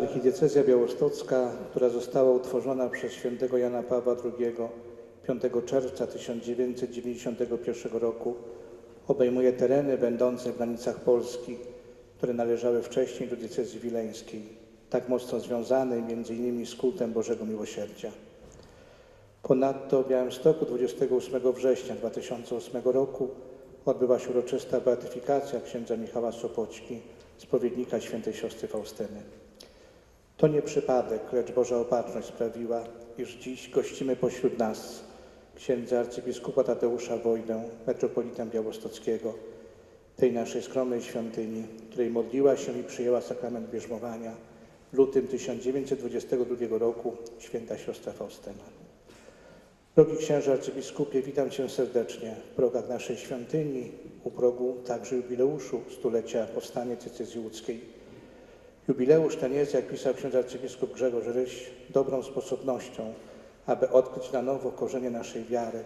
Archidiecezja białostocka, która została utworzona przez świętego Jana Pawła II 5 czerwca 1991 roku, obejmuje tereny będące w granicach Polski, które należały wcześniej do diecezji wileńskiej, tak mocno związane m.in. z kultem Bożego Miłosierdzia. Ponadto w Białymstoku 28 września 2008 roku odbyła się uroczysta beatyfikacja księdza Michała Sopoćki, spowiednika świętej siostry Faustyny. To nie przypadek, lecz Boża opatrzność sprawiła, iż dziś gościmy pośród nas księdza arcybiskupa Tadeusza Wojdę, metropolitę białostockiego, tej naszej skromnej świątyni, której modliła się i przyjęła sakrament bierzmowania w lutym 1922 roku święta siostra Faustyna. Drogi księże arcybiskupie, witam Cię serdecznie w progach naszej świątyni, u progu także jubileuszu stulecia powstania diecezji łódzkiej. Jubileusz ten jest, jak pisał ksiądz arcybiskup Grzegorz Ryś, dobrą sposobnością, aby odkryć na nowo korzenie naszej wiary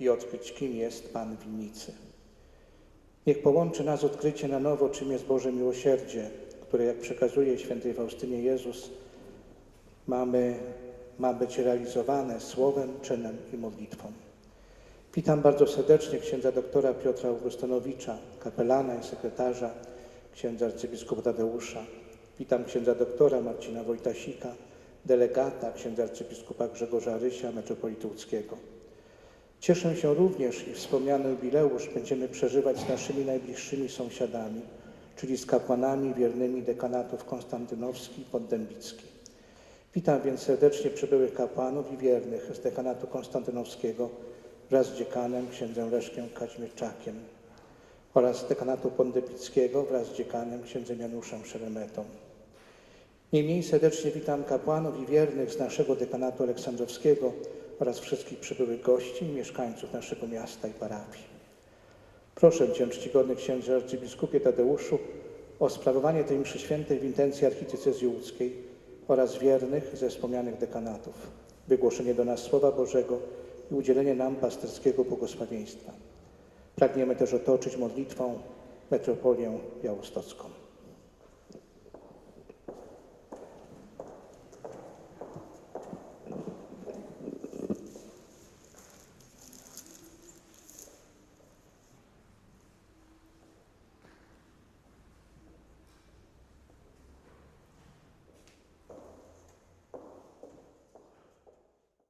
i odkryć, kim jest Pan winnicy. Niech połączy nas odkrycie na nowo, czym jest Boże miłosierdzie, które, jak przekazuje świętej Faustynie Jezus, mamy, ma być realizowane słowem, czynem i modlitwą. Witam bardzo serdecznie księdza doktora Piotra Augustynowicza, kapelana i sekretarza, księdza arcybiskupa Tadeusza. Witam księdza doktora Marcina Wojtasika, delegata księdza arcybiskupa Grzegorza Rysia, metropolity łódzkiego. Cieszę się również, iż wspomniany jubileusz będziemy przeżywać z naszymi najbliższymi sąsiadami, czyli z kapłanami wiernymi dekanatów konstantynowski i poddębicki. Witam więc serdecznie przybyłych kapłanów i wiernych z dekanatu konstantynowskiego wraz z dziekanem księdzem Leszkiem Kaźmierczakiem oraz z dekanatu poddębickiego wraz z dziekanem księdzem Januszem Szeremetą. Niemniej serdecznie witam kapłanów i wiernych z naszego dekanatu aleksandrowskiego oraz wszystkich przybyłych gości i mieszkańców naszego miasta i parafii. Proszę Cię, czcigodny księże arcybiskupie Tadeuszu, o sprawowanie tej mszy świętej w intencji archidiecezji łódzkiej oraz wiernych ze wspomnianych dekanatów, wygłoszenie do nas Słowa Bożego i udzielenie nam pasterskiego błogosławieństwa. Pragniemy też otoczyć modlitwą metropolię białostocką.